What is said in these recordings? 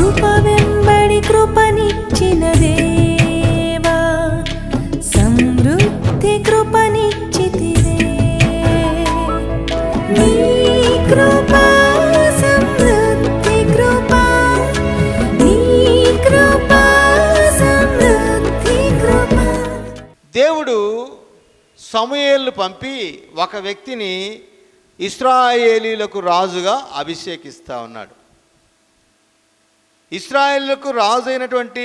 కృప వెంబడి కృపనిచ్చిన దేవా సమృద్ధి కృపనిచ్చితివే. నీ కృప సమృద్ధి కృప నీ కృప సమృద్ధి కృప. దేవుడు సమూయేలు పంపి ఒక వ్యక్తిని ఇస్రాయేలీలకు రాజుగా అభిషేకిస్తా ఉన్నాడు. ఇస్రాయేళ్ళకు రాజు అయినటువంటి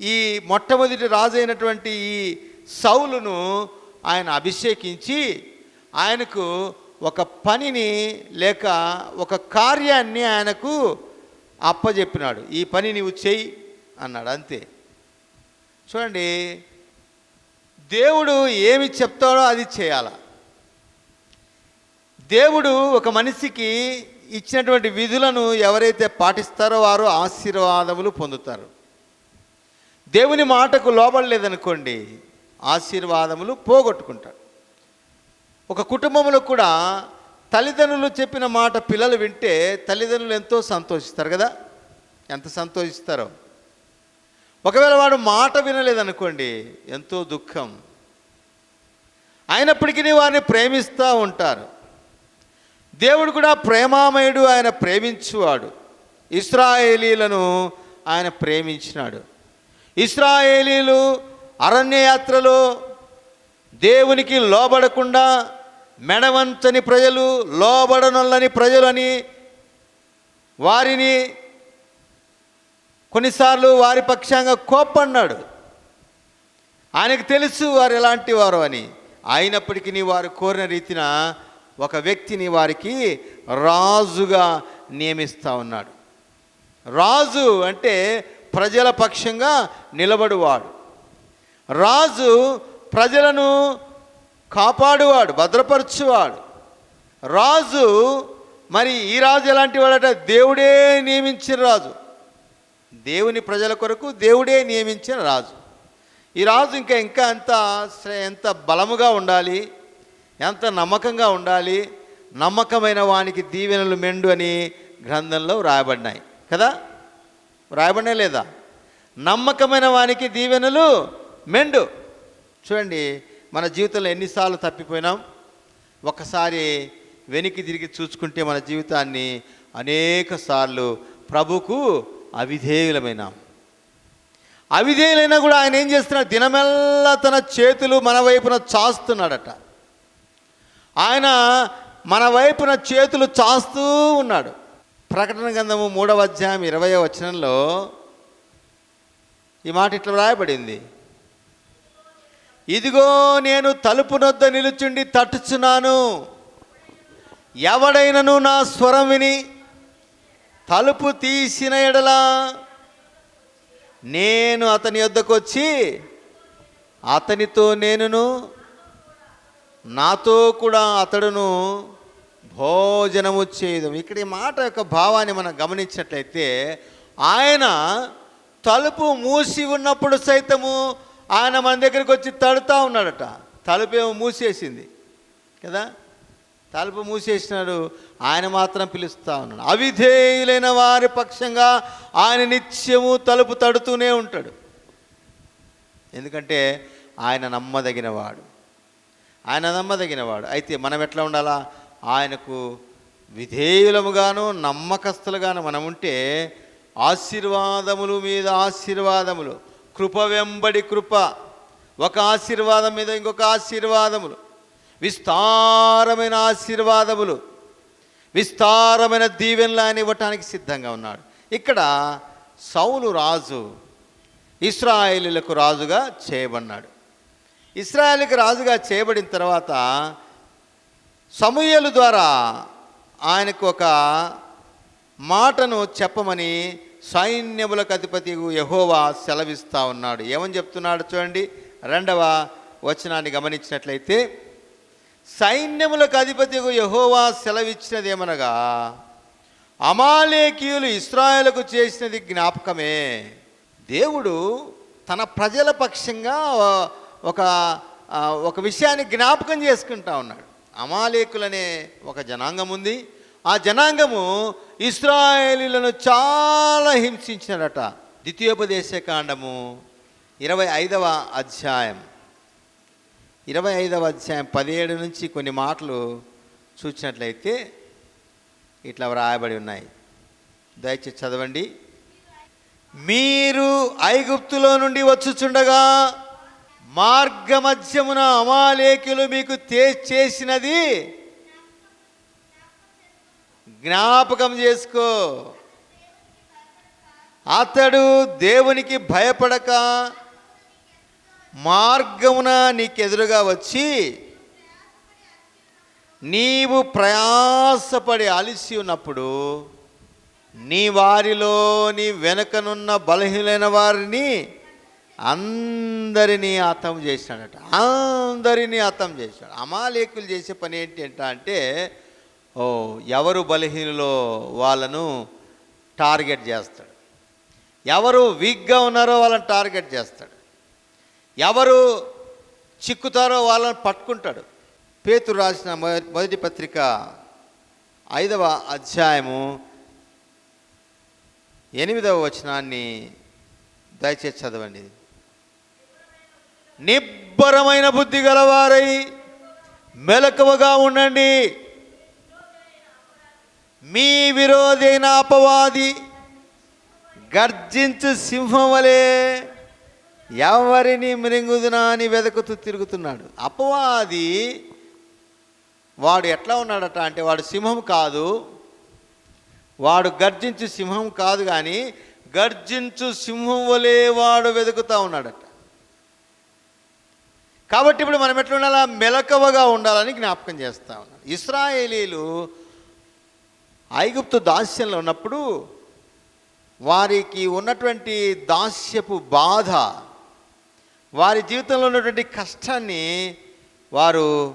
ఈ మొట్టమొదటి రాజు అయినటువంటి ఈ సౌలును ఆయన అభిషేకించి ఆయనకు ఒక పనిని లేక ఒక కార్యాన్ని ఆయనకు అప్పజెప్పినాడు. ఈ పని నీవు చెయ్యి అన్నాడు అంతే. చూడండి దేవుడు ఏమి చెప్తాడో అది చేయాల. దేవుడు ఒక మనిషికి ఇచ్చినటువంటి విధులను ఎవరైతే పాటిస్తారో వారు ఆశీర్వాదములు పొందుతారు. దేవుని మాటకు లోబడలేదనుకోండి ఆశీర్వాదములు పోగొట్టుకుంటాడు ఒక కుటుంబంలో కూడా తల్లిదండ్రులు చెప్పిన మాట పిల్లలు వింటే తల్లిదండ్రులు ఎంతో సంతోషిస్తారు కదా? ఎంత సంతోషిస్తారో. ఒకవేళ వాడు మాట వినలేదనుకోండి ఎంతో దుఃఖం. అయినప్పటికీ వారిని ప్రేమిస్తూ ఉంటారు. దేవుడు కూడా ప్రేమామయుడు ఆయన ప్రేమించువాడు. ఇస్రాయేలీలను ఆయన ప్రేమించినాడు. ఇస్రాయేలీలు అరణ్యయాత్రలో దేవునికి లోబడకుండా మెడవంచని ప్రజలు లోబడనొల్లని ప్రజలని వారిని కొన్నిసార్లు వారి పక్షంగా కోప్పన్నాడు. ఆయనకు తెలుసు వారు ఎలాంటి వారు అని. అయినప్పటికీ వారు కోరిన రీతిన ఒక వ్యక్తిని వారికి రాజుగా నియమిస్తూ ఉన్నాడు. రాజు అంటే ప్రజల పక్షంగా నిలబడువాడు. రాజు ప్రజలను కాపాడువాడు భద్రపరచువాడు. రాజు మరి ఈ రాజు ఎలాంటి వాడట? దేవుడే నియమించిన రాజు. దేవుని ప్రజల కొరకు దేవుడే నియమించిన రాజు. ఈ రాజు ఇంకా ఇంకా ఎంత శ్రే- ఎంత బలముగా ఉండాలి. ఎంత నమ్మకంగా ఉండాలి? నమ్మకమైన వానికి దీవెనలు మెండు అని గ్రంథంలో వ్రాయబడినాయి. కదా? వ్రాయబడినాయి లేదా? నమ్మకమైన వానికి దీవెనలు మెండు. చూడండి మన జీవితంలో ఎన్నిసార్లు తప్పిపోయినాం? ఒకసారి వెనక్కి తిరిగి చూసుకుంటే మన జీవితాన్ని అనేక సార్లు ప్రభుకు అవిధేయులమైనాం. అవిధేయులైనా కూడా ఆయన ఏం చేస్తున్నాడు? దినమెల్లా తన చేతులు మన వైపున చాస్తున్నాడట. ఆయన మన వైపున చేతులు చాస్తూ ఉన్నాడు. ప్రకటన గ్రంథము మూడవ అధ్యాయం ఇరవై వచనంలో ఈ మాట ఇట్లా వ్రాయబడింది. ఇదిగో నేను తలుపునొద్ద నిలుచుండి తట్టుచున్నాను ఎవడైనను నా స్వరం విని తలుపు తీసిన ఎడలా నేను అతని యొద్దకు వచ్చి అతనితో నేనును నాతో కూడా అతడును భోజనము చేయదు ఇక్కడ ఈ మాట యొక్క భావాన్ని మనం గమనించినట్లయితే ఆయన తలుపు మూసి ఉన్నప్పుడు సైతము ఆయన మన దగ్గరికి వచ్చి తడుతూ ఉన్నాడట. తలుపు ఏమో మూసేసింది. కదా? తలుపు మూసేసినాడు ఆయన మాత్రం పిలుస్తూ ఉన్నాడు. అవిధేయులైన వారి పక్షంగా ఆయన నిత్యము తలుపు తడుతూనే ఉంటాడు. ఎందుకంటే ఆయన నమ్మదగినవాడు. ఆయన నమ్మదగినవాడు. అయితే మనం ఎట్లా ఉండాలా? ఆయనకు విధేయులముగాను నమ్మకస్తులుగాను మనం ఉంటే ఆశీర్వాదములు మీద ఆశీర్వాదములు కృప వెంబడి కృప ఒక ఆశీర్వాదం మీద ఇంకొక ఆశీర్వాదములు విస్తారమైన ఆశీర్వాదములు విస్తారమైన దీవెనలు ఆయన ఇవ్వటానికి సిద్ధంగా ఉన్నాడు. ఇక్కడ సౌలు రాజు ఇస్రాయిలులకు రాజుగా చేయబడినాడు. ఇస్రాయల్కి రాజుగా చేయబడిన తర్వాత సమూయలు ద్వారా ఆయనకు ఒక మాటను చెప్పమని సైన్యములకు అధిపతి యహోవా సెలవిస్తా ఉన్నాడు. ఏమని చెప్తున్నాడు చూడండి. రెండవ వచనాన్ని గమనించినట్లయితే సైన్యములకు అధిపతి యహోవా సెలవిచ్చినది ఏమనగా అమాలేకీయులు ఇస్రాయలకు చేసినది జ్ఞాపకమే. దేవుడు తన ప్రజల పక్షంగా ఒక ఒక విషయాన్ని జ్ఞాపకం చేసుకుంటా ఉన్నాడు. అమాలేకులనే ఒక జనాంగం ఉంది. ఆ జనాంగము ఇస్రాయేలీలను చాలా హింసించినారట ద్వితీయోపదేశ కాండము ఇరవై ఐదవ అధ్యాయం. ఇరవై ఐదవ అధ్యాయం పదిహేడు నుంచి కొన్ని మాటలు చూసినట్లయితే ఇట్లా వ్రాయబడి ఉన్నాయి. దయచేసి చదవండి. మీరు ఐగుప్తులో నుండి వచ్చుచుండగా మార్గమధ్యమున అమాలేకులు మీకు చేసినది జ్ఞాపకం చేసుకో. అతడు దేవునికి భయపడక మార్గమున నీకెదురుగా వచ్చి నీవు ప్రయాసపడి అలిసి ఉన్నప్పుడు నీ వారిలో నీ వెనకనున్న బలహీనైన వారిని అందరినీ అతం చేశాడట అందరినీ అతం చేశాడు అమాలేకులు చేసే పని ఏంటి అంటే ఓ ఎవరు బలహీనులో వాళ్ళను టార్గెట్ చేస్తాడు. ఎవరు వీక్గా ఉన్నారో వాళ్ళని టార్గెట్ చేస్తాడు. ఎవరు చిక్కుతారో వాళ్ళని పట్టుకుంటాడు. పేతురు రాసిన మొదటి పత్రిక ఐదవ అధ్యాయము ఎనిమిదవ వచనాన్ని దయచేసి చదవండి. నిబ్బరమైన బుద్ధి గలవారై మెలకువగా ఉండండి. మీ విరోధైన అపవాది గర్జించు సింహం వలె ఎవరిని మృంగుదునా అని వెతుకుతూ తిరుగుతున్నాడు. అపవాది వాడు ఎట్లా ఉన్నాడట అంటే వాడు సింహం కాదు. వాడు గర్జించు సింహం కాదు కానీ గర్జించు సింహం వలె వాడు వెతుకుతూ ఉన్నాడట. కాబట్టి ఇప్పుడు మనం ఎట్లా ఉండాలా మెలకువగా ఉండాలని జ్ఞాపకం చేస్తా ఉన్నాను ఇస్రాయేలీలు ఐగుప్తు దాస్యంలో ఉన్నప్పుడు వారికి ఉన్నటువంటి దాస్యపు బాధ వారి జీవితంలో ఉన్నటువంటి కష్టాన్ని వారు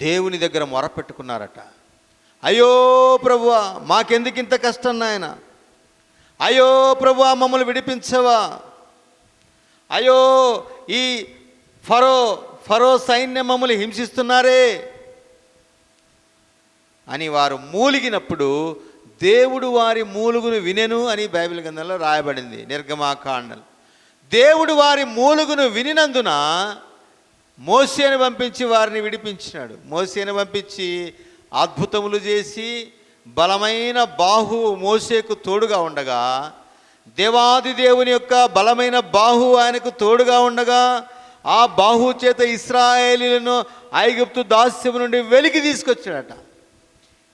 దేవుని దగ్గర మొరపెట్టుకున్నారట. అయ్యో ప్రభువ మాకెందుకు ఇంత కష్టం నాయన? అయ్యో ప్రభువ మమ్మల్ని విడిపించవా? అయ్యో ఈ ఫరో ఫరో సైన్యం మమ్మల్ని హింసిస్తున్నారే అని వారు మూలిగినప్పుడు దేవుడు వారి మూలుగును వినెను అని బైబిల్ గ్రంథంలో రాయబడింది నిర్గమాకాండలు. దేవుడు వారి మూలుగును వినినందున మోసేను పంపించి వారిని విడిపించినాడు. మోసేను పంపించి అద్భుతములు చేసి బలమైన బాహు మోసేకు తోడుగా ఉండగా దేవాది దేవుని యొక్క బలమైన బాహు ఆయనకు తోడుగా ఉండగా ఆ బాహు చేత ఇస్రాయేలీలను ఐగుప్తు దాస్యం నుండి వెలికి తీసుకొచ్చాడట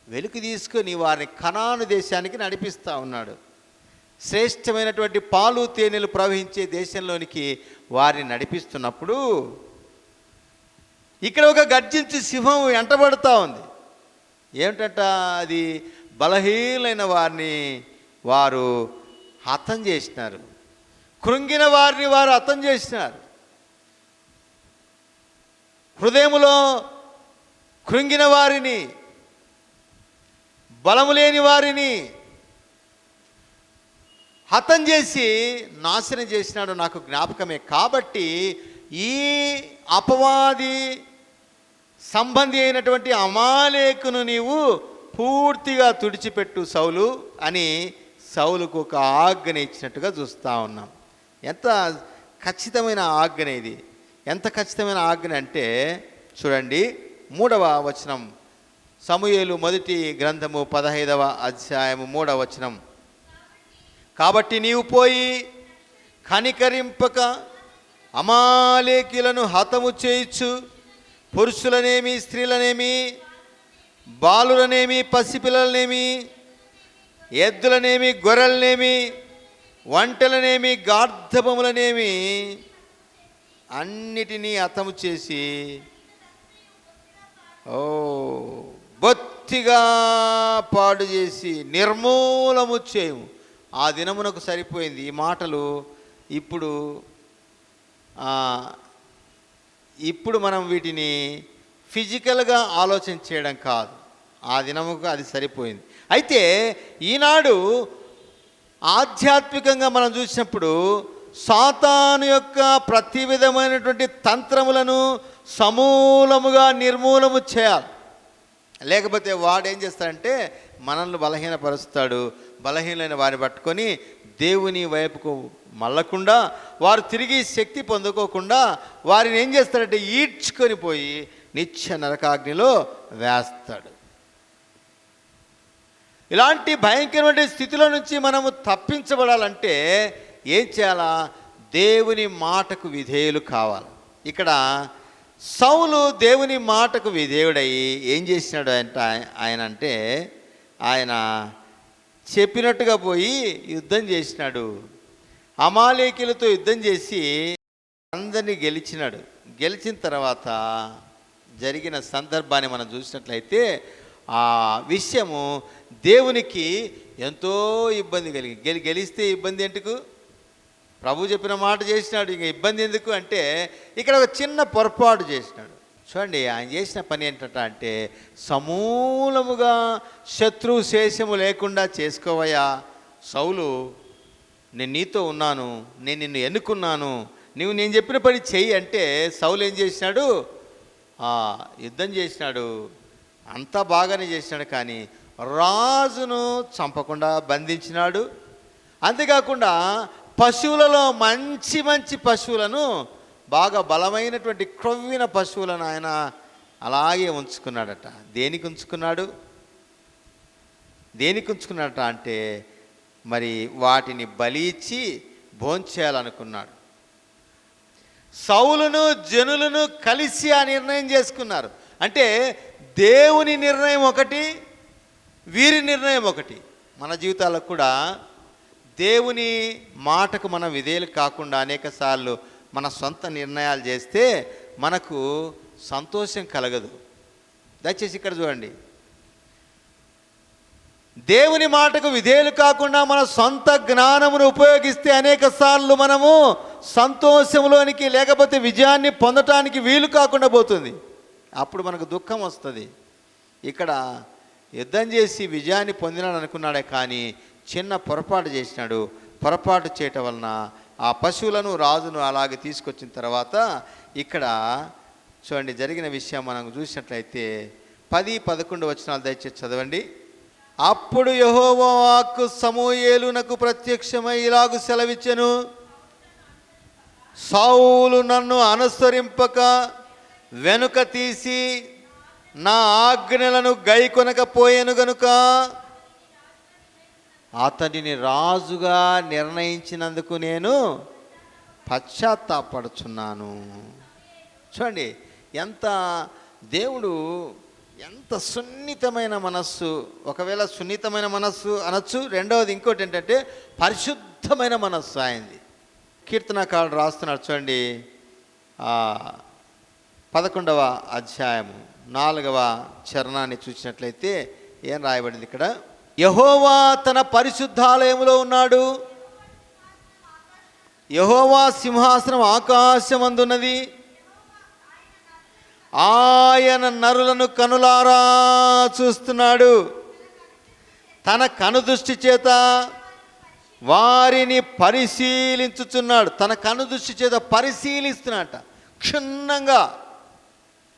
వెలికి తీసుకొని వారిని కనాను దేశానికి నడిపిస్తూ ఉన్నాడు. శ్రేష్టమైనటువంటి పాలు తేనెలు ప్రవహించే దేశంలోనికి వారిని నడిపిస్తున్నప్పుడు ఇక్కడ ఒక గర్జించి సింహం వెంటబడుతూ ఉంది. ఏమిటంట అది? బలహీనైన వారిని వారు హతం చేసినారు. కృంగిన వారిని వారు హతం చేసినారు. హృదయములో కృంగిన వారిని బలము లేని వారిని హతం చేసి నాశనం చేసినాడు నాకు జ్ఞాపకమే. కాబట్టి ఈ అపవాది సంబంధి అయినటువంటి అమాలేకును నీవు పూర్తిగా తుడిచిపెట్టు సౌలు అని సౌలుకు ఒక ఆజ్ఞ ఇచ్చినట్టుగా చూస్తూ ఉన్నాం. ఎంత ఖచ్చితమైన ఆజ్ఞ ఇది. ఎంత ఖచ్చితమైన ఆజ్ఞ అంటే చూడండి మూడవ వచనం. సమూయేలు మొదటి గ్రంథము పదహైదవ అధ్యాయము మూడవ వచనం. కాబట్టి నీవు పోయి కనికరింపక అమాలేకులను హతము చేయించు పురుషులనేమి స్త్రీలనేమి బాలులనేమి పసిపిల్లలనేమి ఎద్దులనేమి గొర్రెలనేమి వంటలనేమి గార్ధపములనేమి అన్నిటినీ అతము చేసి ఓ బొత్తిగా పాడు చేసి నిర్మూలము చేయము. ఆ దినమునకు సరిపోయింది. ఈ మాటలు ఇప్పుడు ఇప్పుడు మనం వీటిని ఫిజికల్గా ఆలోచన చేయడం కాదు. ఆ దినముకు అది సరిపోయింది. అయితే ఈనాడు ఆధ్యాత్మికంగా మనం చూసినప్పుడు సాతాను యొక్క ప్రతి విధమైనటువంటి తంత్రములను సమూలముగా నిర్మూలము చేయాలి. లేకపోతే వాడు ఏం చేస్తాడంటే మనల్ని బలహీనపరుస్తాడు బలహీనమైన వారిని పట్టుకొని దేవుని వైపుకు మళ్ళకుండా వారు తిరిగి శక్తి పొందుకోకుండా వారిని ఏం చేస్తాడంటే ఈడ్చుకొని పోయి నిత్య నరకాగ్నిలో వేస్తాడు. ఇలాంటి భయంకరమైన స్థితిలో నుంచి మనము తప్పించబడాలంటే ఏం చేయాలా? దేవుని మాటకు విధేయులు కావాలి. ఇక్కడ సౌలు దేవుని మాటకు విధేయుడై ఏం చేసినాడు అంటే ఆయన అంటే ఆయన చెప్పినట్టుగా పోయి యుద్ధం చేసినాడు. అమాలేకులతో యుద్ధం చేసి అందరినీ గెలిచినాడు. గెలిచిన తర్వాత జరిగిన సందర్భాన్ని మనం చూసినట్లయితే ఆ విషయము దేవునికి ఎంతో ఇబ్బంది కలిగి గెలి గెలిస్తే ఇబ్బంది ఎందుకు? ప్రభు చెప్పిన మాట చేసినాడు. ఇంక ఇబ్బంది ఎందుకు అంటే ఇక్కడ ఒక చిన్న పొరపాటు చేసినాడు. చూడండి ఆయన చేసిన పని ఏంటట అంటే సమూలముగా శత్రు శేషము లేకుండా చేసుకోవయ్యా. సౌలు నేను నీతో ఉన్నాను నేను నిన్ను ఎన్నుకున్నాను నువ్వు నేను చెప్పిన పని చెయ్యి అంటే సౌలు ఏం చేసినాడు? ఆ, యుద్ధం చేసినాడు. అంతా బాగానే చేసినాడు కానీ రాజును చంపకుండా బంధించినాడు. అంతేకాకుండా పశువులలో మంచి మంచి పశువులను బాగా బలమైనటువంటి క్రొవ్విన పశువులను ఆయన అలాగే ఉంచుకున్నాడట. దేనికి ఉంచుకున్నాడు? దేనికి ఉంచుకున్నాడట అంటే మరి వాటిని బలి ఇచ్చి భోంచేయాలనుకున్నాడు. సౌలును జనులను కలిసి ఆ నిర్ణయం చేసుకున్నారు. అంటే దేవుని నిర్ణయం ఒకటి వీరి నిర్ణయం ఒకటి. మన జీవితాల్లో కూడా దేవుని మాటకు మనం విధేయులు కాకుండా అనేక సార్లు మన సొంత నిర్ణయాలు చేస్తే మనకు సంతోషం కలగదు. దయచేసి ఇక్కడ చూడండి. దేవుని మాటకు విధేయులు కాకుండా మన సొంత జ్ఞానమును ఉపయోగిస్తే అనేక సార్లు మనము సంతోషంలోనికి లేకపోతే విజయాన్ని పొందటానికి వీలు కాకుండా పోతుంది. అప్పుడు మనకు దుఃఖం వస్తుంది. ఇక్కడ యుద్ధం చేసి విజయాన్ని పొందినాడు అనుకున్నాడే కానీ చిన్న పొరపాటు చేసినాడు. పొరపాటు చేయటం వలన ఆ పశువులను రాజును అలాగే తీసుకొచ్చిన తర్వాత ఇక్కడ చూడండి జరిగిన విషయం మనం చూసినట్లయితే పది పదకొండు వచనాలు దయచేసి చదవండి. అప్పుడు యహోవాకు వాక్కు సమూయేలునకు ప్రత్యక్షమై ఇలాగు సెలవిచ్చెను. సౌలు నన్ను అనుసరింపక వెనుక తీసి నా ఆజ్ఞలను గైకొనకపోయాను గనుక. అతడిని రాజుగా నిర్ణయించినందుకు నేను పశ్చాత్తాపడుచున్నాను. చూడండి ఎంత దేవుడు ఎంత సున్నితమైన మనస్సు. ఒకవేళ సున్నితమైన మనస్సు అనొచ్చు రెండవది ఇంకోటి ఏంటంటే పరిశుద్ధమైన మనస్సు ఆయనది. కీర్తనకారుడు రాస్తున్నాడు చూడండి పదకొండవ అధ్యాయము నాలుగవ చరణాన్ని చూసినట్లయితే ఏం రాయబడింది ఇక్కడ? యహోవా తన పరిశుద్ధాలయంలో ఉన్నాడు. యహోవా సింహాసనం ఆకాశమందున్నది. ఆయన నరులను కనులారా చూస్తున్నాడు. తన కనుదృష్టి చేత వారిని పరిశీలించుచున్నాడు. తన కనుదృష్టి చేత పరిశీలిస్తున్నట క్షుణ్ణంగా.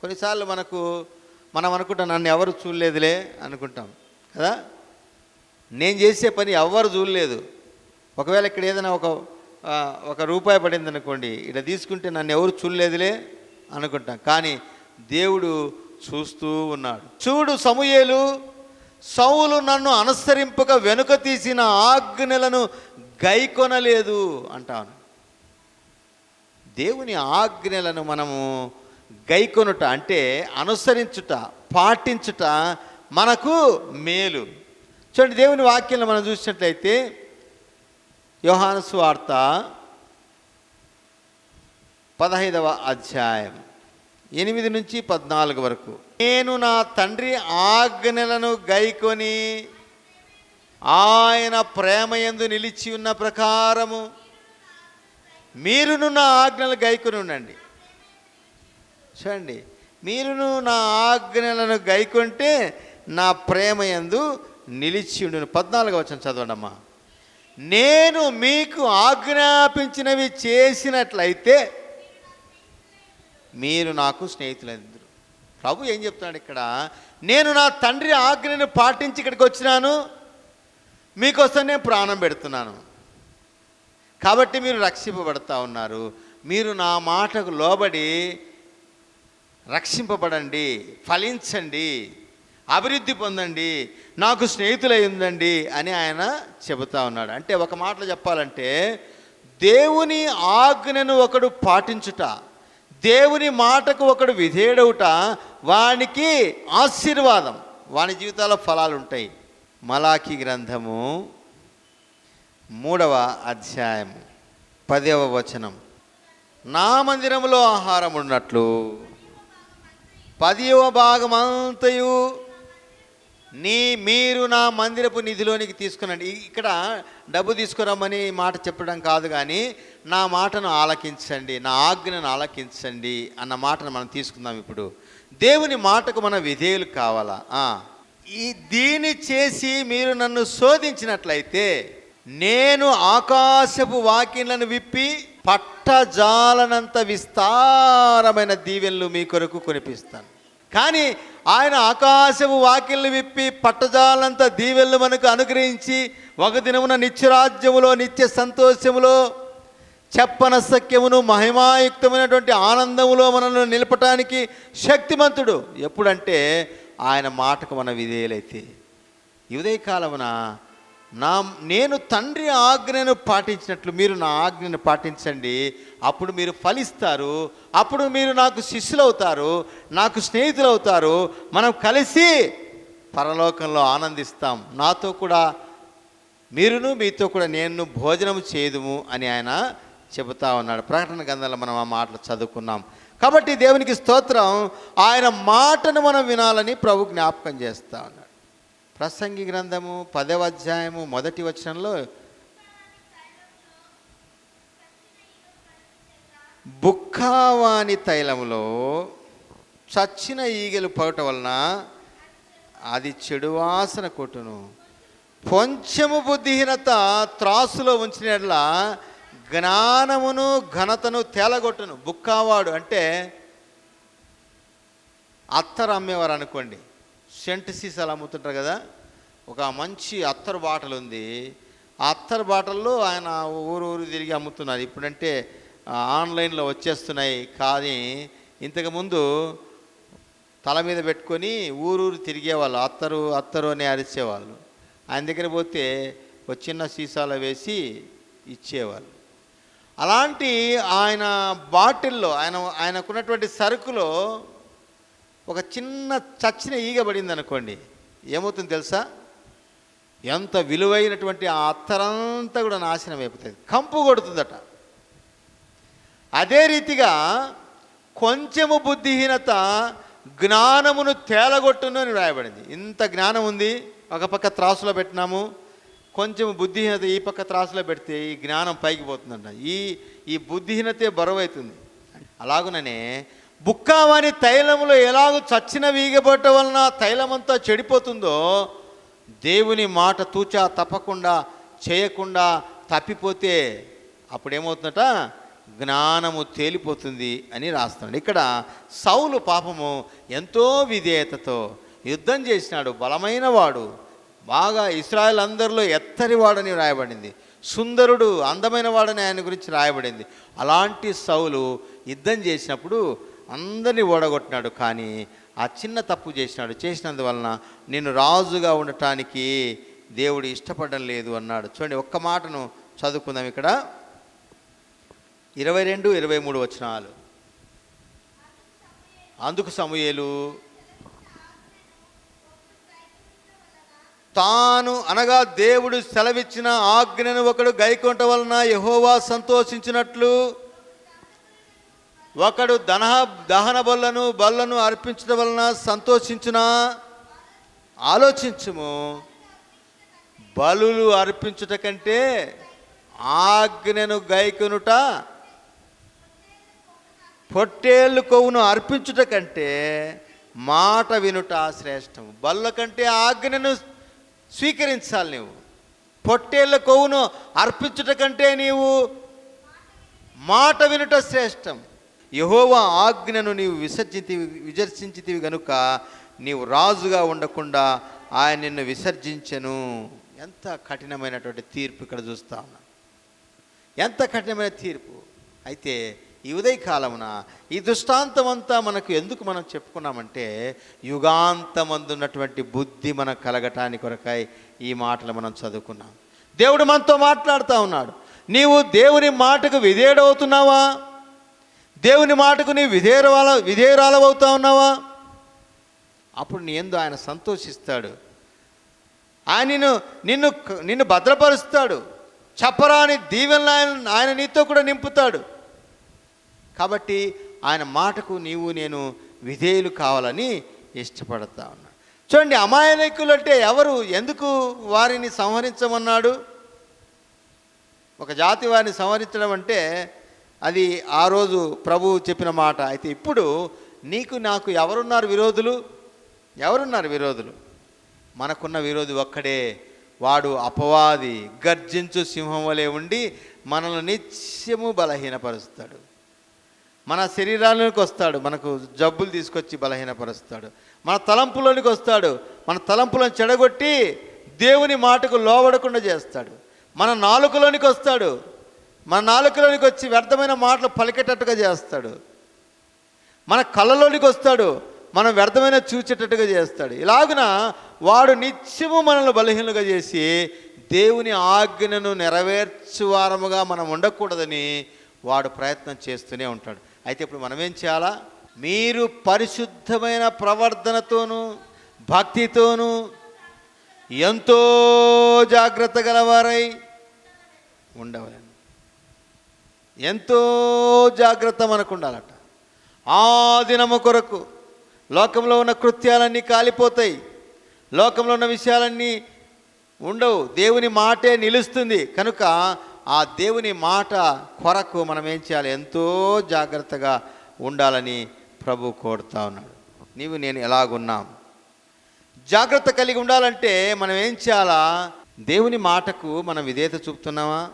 కొన్నిసార్లు మనకు మనం అనుకుంటాం నన్ను ఎవరు చూడలేదులే అనుకుంటాం. కదా? నేను చేసే పని ఎవ్వరు చూడలేదు. ఒకవేళ ఇక్కడ ఏదైనా ఒక ఒక రూపాయి పడింది అనుకోండి ఇక్కడ తీసుకుంటే నన్ను ఎవరు చూడలేదులే అనుకుంటాం. కానీ దేవుడు చూస్తూ ఉన్నాడు. చూడు సమూయేలు సౌలు నన్ను అనుసరింపక వెనుక తీసిన ఆజ్ఞలను గైకొనలేదు అంటాను. దేవుని ఆజ్ఞలను మనము గైకొనుట అంటే అనుసరించుట పాటించుట మనకు మేలు. చూడండి దేవుని వాక్యంలో మనం చూసినట్లయితే యోహానసు వార్త పదహైదవ అధ్యాయం ఎనిమిది నుంచి పద్నాలుగు వరకు. నేను నా తండ్రి ఆజ్ఞలను గైకొని ఆయన ప్రేమ యందు నిలిచి ఉన్న ప్రకారము మీరును నా ఆజ్ఞలు గైకొని ఉండండి. చూడండి మీరును నా ఆజ్ఞలను గైకొంటే నా ప్రేమ యందు నిలిచి ఉండి పద్నాలుగు వచ్చిన చదవండి అమ్మా నేను మీకు ఆజ్ఞాపించినవి చేసినట్లయితే మీరు నాకు స్నేహితులందరు ప్రభు ఏం చెప్తున్నాడు ఇక్కడ? నేను నా తండ్రి ఆజ్ఞను పాటించి ఇక్కడికి వచ్చినాను. మీకోసం నేను ప్రాణం పెడుతున్నాను. కాబట్టి మీరు రక్షింపబడతా ఉన్నారు. మీరు నా మాటకు లోబడి రక్షింపబడండి ఫలించండి. అభివృద్ధి పొందండి నాకు స్నేహితులై ఉందండి అని ఆయన చెబుతా ఉన్నాడు. అంటే ఒక మాటలో చెప్పాలంటే దేవుని ఆజ్ఞను ఒకడు పాటించుట దేవుని మాటకు ఒకడు విధేయుడవుట వానికి ఆశీర్వాదం వాని జీవితాల్లో ఫలాలు ఉంటాయి. మలాఖి గ్రంథము మూడవ అధ్యాయము పదవ వచనం. నా మందిరములో ఆహారం ఉన్నట్లు పదివ భాగమంతయు నీ మీరు నా మందిరపు నిధిలోనికి తీసుకునండి ఇక్కడ డబ్బు తీసుకురమ్మని ఈ మాట చెప్పడం కాదు కానీ నా మాటను ఆలకించండి నా ఆజ్ఞను ఆలకించండి అన్న మాటను మనం తీసుకుందాం ఇప్పుడు. దేవుని మాటకు మన విధేయులు కావాలా? ఈ దీని చేసి మీరు నన్ను శోధించినట్లయితే నేను ఆకాశపు వాకిళ్ళను విప్పి పట్టజాలనంత విస్తారమైన దీవెనలు మీ కొరకు కొనిపిస్తాను. కానీ ఆయన ఆకాశము వాకిళ్ళు విప్పి పట్టజాలంత దీవెళ్ళు మనకు అనుగ్రహించి ఒక దినమున నిత్యరాజ్యములో నిత్య సంతోషములో చెప్పన సఖ్యమును మహిమాయుక్తమైనటువంటి ఆనందములో మనల్ని నిలపటానికి శక్తిమంతుడు. ఎప్పుడంటే ఆయన మాటకు మన విధేయులైతే. ఇదే కాలమున నా నేను తండ్రి ఆజ్ఞను పాటించినట్లు మీరు నా ఆజ్ఞను పాటించండి. అప్పుడు మీరు ఫలిస్తారు. అప్పుడు మీరు నాకు శిష్యులు అవుతారు నాకు స్నేహితులు అవుతారు మనం కలిసి పరలోకంలో ఆనందిస్తాం. నాతో కూడా మీరును మీతో కూడా నేను భోజనం చేయదుము అని ఆయన చెబుతా ఉన్నాడు. ప్రకటన గ్రంథంలో మనం ఆ మాటలు చదువుకున్నాం. కాబట్టి దేవునికి స్తోత్రం ఆయన మాటను మనం వినాలని ప్రభు జ్ఞాపకం చేస్తా ఉన్నాడు. ప్రసంగి గ్రంథము పదవ అధ్యాయము మొదటి వచనంలో బుక్కావాణి తైలములో చచ్చిన ఈగలు పడటం వలన అది చెడు వాసన కొట్టును. కొంచెము బుద్ధిహీనత త్రాసులో ఉంచినట్ల జ్ఞానమును ఘనతను తేలగొట్టును. బుక్కావాడు అంటే అత్తరు అమ్మేవారు అనుకోండి. సెంట్ సీసాలు అమ్ముతుంటారు కదా ఒక మంచి అత్తరు బాటలు ఉంది. ఆ అత్తరు బాటల్లో ఆయన ఊరు ఊరు తిరిగి అమ్ముతున్నారు. ఇప్పుడంటే ఆన్లైన్లో వచ్చేస్తున్నాయి. కానీ ఇంతకుముందు తల మీద పెట్టుకొని ఊరూరు తిరిగేవాళ్ళు అత్తరు అత్తరు అని అరిచేవాళ్ళు. ఆయన దగ్గర పోతే ఒక చిన్న సీసాలో వేసి ఇచ్చేవాళ్ళు. అలాంటి ఆయన బాటిల్లో ఆయన ఆయనకున్నటువంటి సరుకులో ఒక చిన్న చచ్చిన ఈగ పడింది అనుకోండి ఏమవుతుంది తెలుసా? ఎంత విలువైనటువంటి ఆ అత్తరంతా కూడా నాశనం అయిపోతుంది కంపు కొడుతుందట. అదే రీతిగా కొంచెము బుద్ధిహీనత జ్ఞానమును తేలగొట్టును అని రాయబడింది ఇంత జ్ఞానం ఉంది ఒక పక్క త్రాసులో పెట్టినాము కొంచెం బుద్ధిహీనత ఈ పక్క త్రాసులో పెడితే ఈ జ్ఞానం పైకి పోతుందంట. ఈ ఈ బుద్ధిహీనతే బరువైతుంది. అలాగుననే బుక్కావాని తైలములో ఎలాగో చచ్చిన వీగబట్ట వలన తైలమంతా చెడిపోతుందో దేవుని మాట తూచా తప్పకుండా చేయకుండా తప్పిపోతే అప్పుడేమవుతుందట? జ్ఞానము తేలిపోతుంది అని రాస్తున్నాడు. ఇక్కడ సౌలు పాపము ఎంతో విధేయతతో యుద్ధం చేసినాడు. బలమైన వాడు. బాగా ఇస్రాయల్ అందరిలో ఎత్తరి వాడని రాయబడింది. సుందరుడు అందమైన వాడని ఆయన గురించి రాయబడింది. అలాంటి సౌలు యుద్ధం చేసినప్పుడు అందరినీ ఓడగొట్టినాడు కానీ ఆ చిన్న తప్పు చేసినాడు. చేసినందువలన నేను రాజుగా ఉండటానికి దేవుడు ఇష్టపడడం లేదు అన్నాడు. చూడండి ఒక్క మాటను చదువుకుందాం ఇక్కడ. ఇరవై రెండు ఇరవై మూడు వచనాలు. అందుకు సమూయేలు తాను అనగా దేవుడు సెలవిచ్చిన ఆజ్ఞను ఒకడు గైకొంట వలన యహోవా సంతోషించినట్లు ఒకడు దన దహన బొల్లను బల్లను అర్పించడం వలన సంతోషించునా? ఆలోచించము. బలులు అర్పించుట కంటే ఆజ్ఞను గైకొనుట పొట్టేళ్ళు కొవ్వును అర్పించుట కంటే మాట వినుట శ్రేష్టం బల్ల కంటే ఆజ్ఞను స్వీకరించాలి నీవు. పొట్టేళ్ళ కొవ్వును అర్పించుట కంటే నీవు మాట వినుట శ్రేష్టం. యహోవా ఆజ్ఞను నీవు విసర్జించి విజర్శించితివి గనుక నీవు రాజుగా ఉండకుండా ఆయన నిన్ను విసర్జించెను. ఎంత కఠినమైనటువంటి తీర్పు ఇక్కడ చూస్తా ఉన్నా. ఎంత కఠినమైన తీర్పు. అయితే ఈ ఉదయకాలమున ఈ దృష్టాంతం అంతా మనకు ఎందుకు మనం చెప్పుకున్నామంటే యుగాంతమందున్నటువంటి బుద్ధి మనకు కలగటానికి కొరకై ఈ మాటలు మనం చదువుకున్నాం. దేవుడు మనతో మాట్లాడుతూ ఉన్నాడు. నీవు దేవుని మాటకు విధేయుడవుతున్నావా? దేవుని మాటకు నీ విధేయరాల విధేయరాలవుతా ఉన్నావా? అప్పుడు నీ ఎందు ఆయన సంతోషిస్తాడు. ఆయన నిన్ను నిన్ను నిన్ను భద్రపరుస్తాడు. చెప్పరాని దీవెనలు ఆయన ఆయన నీతో కూడా నింపుతాడు. కాబట్టి ఆయన మాటకు నీవు నేను విధేయులు కావాలని ఇష్టపడతా ఉన్నా. చూడండి అమాయకులు అంటే ఎవరు? ఎందుకు వారిని సంహరించమన్నాడు? ఒక జాతి వారిని సంహరించడం అంటే అది ఆ రోజు ప్రభువు చెప్పిన మాట. అయితే ఇప్పుడు నీకు నాకు ఎవరున్నారు విరోధులు? ఎవరున్నారు విరోధులు? మనకున్న విరోధి ఒక్కడే. వాడు అపవాది గర్జించు సింహం వలె ఉండి మనల్ని నిత్యము బలహీనపరుస్తాడు. మన శరీరానికి వస్తాడు మనకు జబ్బులు తీసుకొచ్చి బలహీనపరుస్తాడు. మన తలంపులోనికి వస్తాడు మన తలంపులను చెడగొట్టి దేవుని మాటకు లోబడకుండా చేస్తాడు. మన నాలుకలోనికి వస్తాడు మన నాలుకలోనికి వచ్చి వ్యర్థమైన మాటలు పలికేటట్టుగా చేస్తాడు. మన కళ్ళలోనికి వస్తాడు మనం వ్యర్థమైన చూచేటట్టుగా చేస్తాడు. ఇలాగున వాడు నిత్యము మనల్ని బలహీనలుగా చేసి దేవుని ఆజ్ఞను నెరవేర్చువారముగా మనం ఉండకూడదని వాడు ప్రయత్నం చేస్తూనే ఉంటాడు. అయితే ఇప్పుడు మనం ఏం చేయాలా? మీరు పరిశుద్ధమైన ప్రవర్తనతోనూ భక్తితోనూ ఎంతో జాగ్రత్త గలవారై ఉండవాలి ఎంతో జాగ్రత్త మనకు ఉండాలట ఆ దినము కొరకు లోకంలో ఉన్న కృత్యాలన్నీ కాలిపోతాయి. లోకంలో ఉన్న విషయాలన్నీ ఉండవు. దేవుని మాటే నిలుస్తుంది. కనుక ఆ దేవుని మాట కొరకు మనం ఏం చేయాలి? ఎంతో జాగ్రత్తగా ఉండాలని ప్రభు కోరుతా ఉన్నాడు. నీవు నేను ఎలాగున్నాం? జాగ్రత్త కలిగి ఉండాలంటే మనం ఏం చేయాలా? దేవుని మాటకు మనం విధేయత చూపుతున్నామా?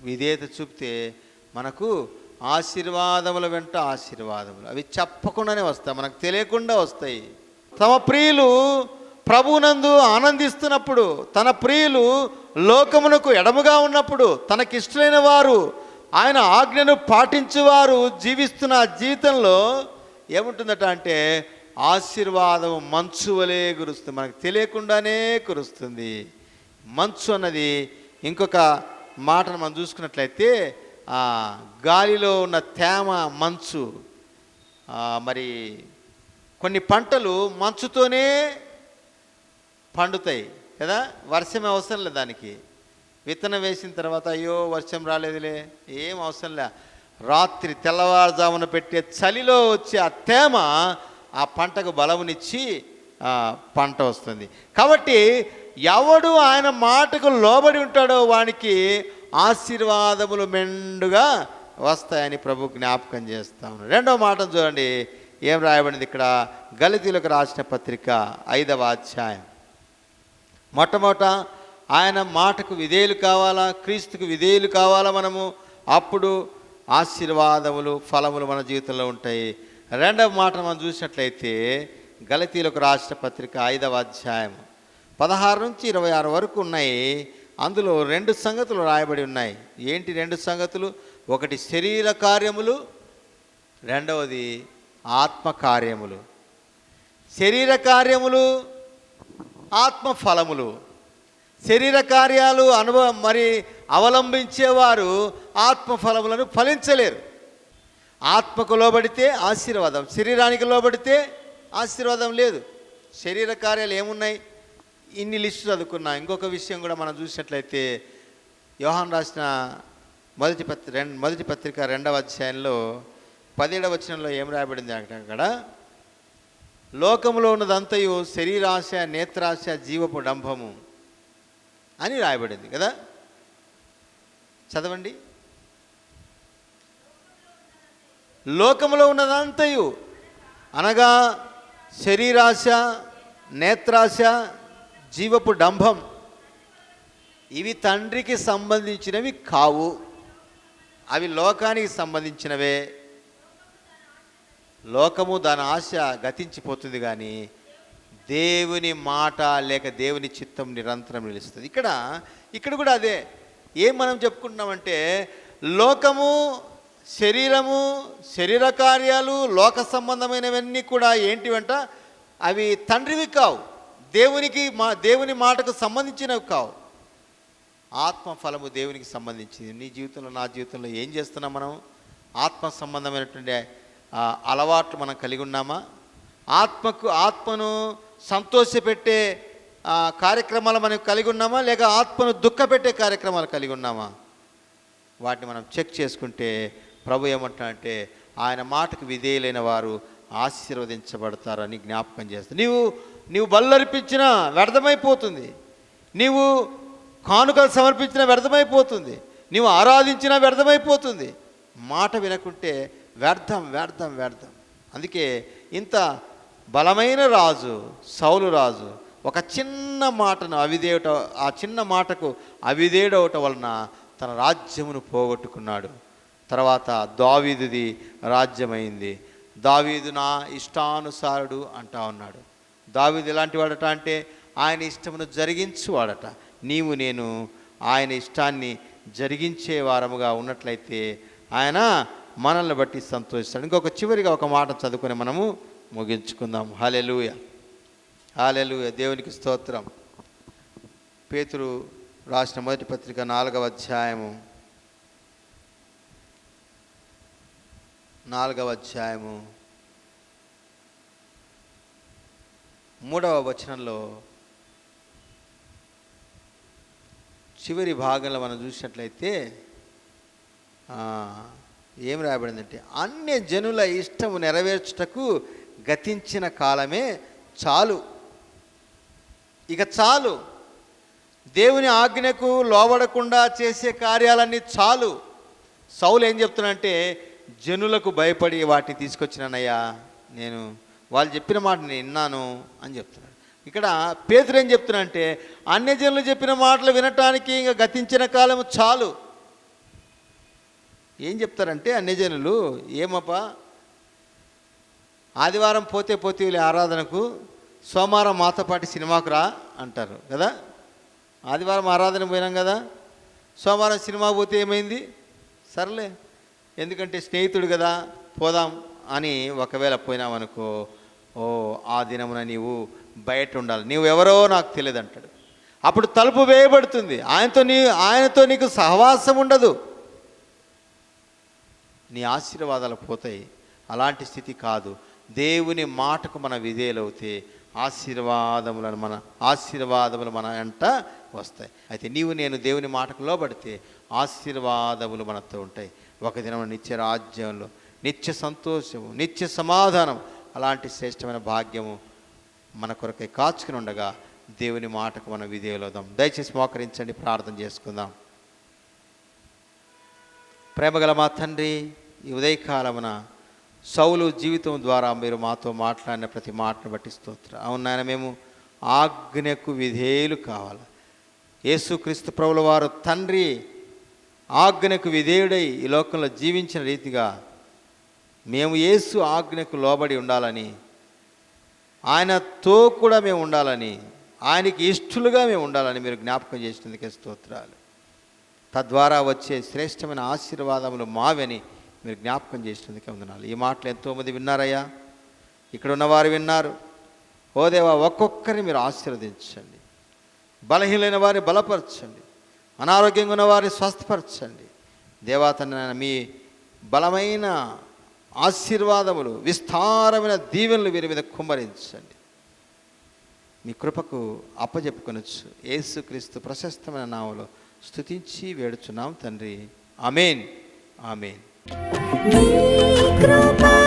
విధేయత చూపితే మనకు ఆశీర్వాదముల వెంట ఆశీర్వాదములు. అవి చెప్పకుండానే వస్తాయి మనకు తెలియకుండా వస్తాయి. తమ ప్రియులు ప్రభువునందు ఆనందిస్తున్నప్పుడు తన ప్రియులు లోకమునకు ఎడముగా ఉన్నప్పుడు తనకిష్టమైన వారు ఆయన ఆజ్ఞను పాటించువారు జీవిస్తున్న జీవితంలో ఏముంటుందట అంటే ఆశీర్వాదం మంచు వలె కురుస్తుంది మనకు తెలియకుండానే కురుస్తుంది. మంచు అన్నది ఇంకొక మాటను మనం చూసుకున్నట్లయితే ఆ గాలిలో ఉన్న తేమ మంచు మరి కొన్ని పంటలు మంచుతోనే పండుతాయి కదా? వర్షం అవసరం లేదు దానికి. విత్తనం వేసిన తర్వాత అయ్యో వర్షం రాలేదులే ఏం అవసరం లే. రాత్రి తెల్లవారుజామున పెట్టే చలిలో వచ్చే ఆ తేమ ఆ పంటకు బలమునిచ్చి పంట వస్తుంది. కాబట్టి ఎవడు ఆయన మాటకు లోబడి ఉంటాడో వానికి ఆశీర్వాదములు మెండుగా వస్తాయని ప్రభు జ్ఞాపకం చేస్తాం రెండవ మాట చూడండి ఏం రాయబడింది ఇక్కడ? గలితీలకు రాసిన పత్రిక ఐదవ అధ్యాయం. మొట్టమొదట ఆయన మాటకు విధేయులు కావాలా? క్రీస్తుకు విధేయులు కావాలా మనము? అప్పుడు ఆశీర్వాదములు ఫలములు మన జీవితంలో ఉంటాయి. రెండవ మాట మనం చూసినట్లయితే గలతీలకు రాష్ట్ర పత్రిక ఐదవ అధ్యాయం పదహారు నుంచి ఇరవై ఆరు వరకు ఉన్నాయి. అందులో రెండు సంగతులు రాయబడి ఉన్నాయి. ఏంటి రెండు సంగతులు? ఒకటి శరీర కార్యములు రెండవది ఆత్మ కార్యములు. శరీర కార్యములు ఆత్మ ఫలములు. శరీర కార్యాలు అనుభవం మరి అవలంబించేవారు ఆత్మ ఫలములను ఫలించలేరు. ఆత్మకు లోబడితే ఆశీర్వాదం శరీరానికి లోబడితే ఆశీర్వాదం లేదు. శరీర కార్యాలు ఏమున్నాయి? ఇన్ని లిస్టు చదువుకున్నా. ఇంకొక విషయం కూడా మనం చూసినట్లయితే యోహాన్ రాసిన మొదటి పత్రి రెండు మొదటి పత్రిక రెండవ అధ్యాయంలో పదిహేడవ వచనంలో ఏం రాయబడింది అక్కడ లోకంలో లోకములో ఉన్నదంతయు శరీరాశ నేత్రాశ జీవపు డంభము అని రాయబడింది కదా? చదవండి. లోకములో ఉన్నదంతయు అనగా శరీరాశ నేత్రాశ జీవపు డంభం. ఇవి తండ్రికి సంబంధించినవి కావు. అవి లోకానికి సంబంధించినవే. లోకము దాని ఆశ గతించిపోతుంది కానీ దేవుని మాట లేక దేవుని చిత్తం నిరంతరం నిలుస్తుంది. ఇక్కడ ఇక్కడ కూడా అదే. ఏం మనం చెప్పుకుంటున్నామంటే లోకము శరీరము శరీర కార్యాలు లోక సంబంధమైనవన్నీ కూడా ఏంటివంట? అవి తండ్రివి కావు. దేవునికి మా దేవుని మాటకు సంబంధించినవి కావు. ఆత్మ ఫలము దేవునికి సంబంధించింది. నీ జీవితంలో నా జీవితంలో ఏం చేస్తున్నాం మనం? ఆత్మ సంబంధమైనటువంటి అలవాట్లు మనం కలిగి ఉన్నామా? ఆత్మకు ఆత్మను సంతోషపెట్టే కార్యక్రమాలు మనం కలిగి ఉన్నామా? లేక ఆత్మను దుఃఖపెట్టే కార్యక్రమాలు కలిగి ఉన్నామా? వాటిని మనం చెక్ చేసుకుంటే ప్రభు ఏమంటాడంటే ఆయన మాటకు విధేయులైన వారు ఆశీర్వదించబడతారని జ్ఞాపకం చేస్తారు. నీవు నీవు బల్లర్పించినా వ్యర్థమైపోతుంది. నీవు కానుకలు సమర్పించినా వ్యర్థమైపోతుంది. నీవు ఆరాధించినా వ్యర్థమైపోతుంది. మాట వినకుంటే వ్యర్థం వ్యర్థం వ్యర్థం. అందుకే ఇంత బలమైన రాజు సౌలు రాజు ఒక చిన్న మాటను అవిదేయట ఆ చిన్న మాటకు అవిధేయుడవట వలన తన రాజ్యమును పోగొట్టుకున్నాడు. తర్వాత దావీదుది రాజ్యమైంది. దావీదు నా ఇష్టానుసారుడు అంటా ఉన్నాడు. దావిది ఎలాంటి వాడట అంటే ఆయన ఇష్టమును జరిగించువాడట. నీవు నేను ఆయన ఇష్టాన్ని జరిగించే వారముగా ఉన్నట్లయితే ఆయన మనల్ని బట్టి సంతోషిస్తాడు. ఇంకొక చివరిగా ఒక మాట చదువుకొని మనము ముగించుకుందాం. హాలెలుయ హాలెలుయ దేవునికి స్తోత్రం. పేతురు రాసిన మొదటి పత్రిక నాలుగవ అధ్యాయము. నాలుగవ అధ్యాయము. మూడవ వచనంలో చివరి భాగంలో మనం చూసినట్లయితే ఏం రాయబడిందంటే అన్య జనుల ఇష్టము నెరవేర్చుటకు గతించిన కాలమే చాలు. ఇక చాలు. దేవుని ఆజ్ఞకు లోబడకుండా చేసే కార్యాలన్నీ చాలు. సౌలు ఏం చెప్తున్నానంటే జనులకు భయపడి వాటిని తీసుకొచ్చినానయ్యా నేను వాళ్ళు చెప్పిన మాట నేను విన్నాను అని చెప్తున్నాడు. ఇక్కడ పేతురు ఏం చెప్తున్నానంటే అన్య జనులు చెప్పిన మాటలు వినటానికి ఇంకా గతించిన కాలం చాలు. ఏం చెప్తారంటే అన్యజనులు ఏమప్పా? ఆదివారం పోతే పోతే ఆరాధనకు సోమవారం మాతోపాటి సినిమాకు రా అంటారు కదా? ఆదివారం ఆరాధన పోయినాం కదా? సోమవారం సినిమా పోతే ఏమైంది? సర్లే ఎందుకంటే స్నేహితుడు కదా పోదాం అని ఒకవేళ పోయినామనుకో ఓ ఆ దినమున నీవు బయట ఉండాలి నీవు ఎవరో నాకు తెలియదు అంటాడు అప్పుడు తలుపు వేయబడుతుంది. ఆయనతో నీ ఆయనతో నీకు సహవాసం ఉండదు. నీ ఆశీర్వాదాలు పోతాయి. అలాంటి స్థితి కాదు. దేవుని మాటకు మన విధేయులవుతే ఆశీర్వాదములను మన ఆశీర్వాదములు మన వెంట వస్తాయి. అయితే నీవు నేను దేవుని మాటకు లోబడితే ఆశీర్వాదములు మనతో ఉంటాయి. ఒక దినం నిత్య రాజ్యంలో నిత్య సంతోషము నిత్య సమాధానం అలాంటి శ్రేష్టమైన భాగ్యము మన కొరకై కాచుకుని ఉండగా దేవుని మాటకు మనం విధేయులవుదాం. దయచేసి మోకరించండి ప్రార్థన చేసుకుందాం. ప్రేమగల మా తండ్రి ఈ ఉదయకాలమున సౌలు జీవితం ద్వారా మీరు మాతో మాట్లాడిన ప్రతి మాటను బట్టి స్తోత్ర. అవును నాయన మేము ఆజ్ఞకు విధేయులు కావాలి. యేసుక్రీస్తు ప్రభుల వారు తండ్రి ఆజ్ఞకు విధేయుడై ఈ లోకంలో జీవించిన రీతిగా మేము యేసు ఆజ్ఞకు లోబడి ఉండాలని ఆయనతో కూడా మేము ఉండాలని ఆయనకి ఇష్టలుగా మేము ఉండాలని మీరు జ్ఞాపకం చేసినందుకే స్తోత్రాలు. తద్వారా వచ్చే శ్రేష్టమైన ఆశీర్వాదములు మావని మీరు జ్ఞాపకం చేసినందుకే వందనాలు. ఈ మాటలు ఎంతోమంది విన్నారయ్యా? ఇక్కడ ఉన్నవారు విన్నారు. ఓ దేవా ఒక్కొక్కరిని మీరు ఆశీర్వదించండి. బలహీనైన వారిని బలపరచండి. అనారోగ్యంగా ఉన్న వారిని స్వస్థపరచండి దేవాతన మీ బలమైన ఆశీర్వాదములు విస్తారమైన దీవెనలు వీరి మీద కుమ్మరించండి. మీ కృపకు అప్పజెప్పుకొనొచ్చు. యేసుక్రీస్తు ప్రశస్తమైన నామలో స్థుతించి వేడుచున్నాం తండ్రి. ఆమెన్. ఆమెన్. కృపా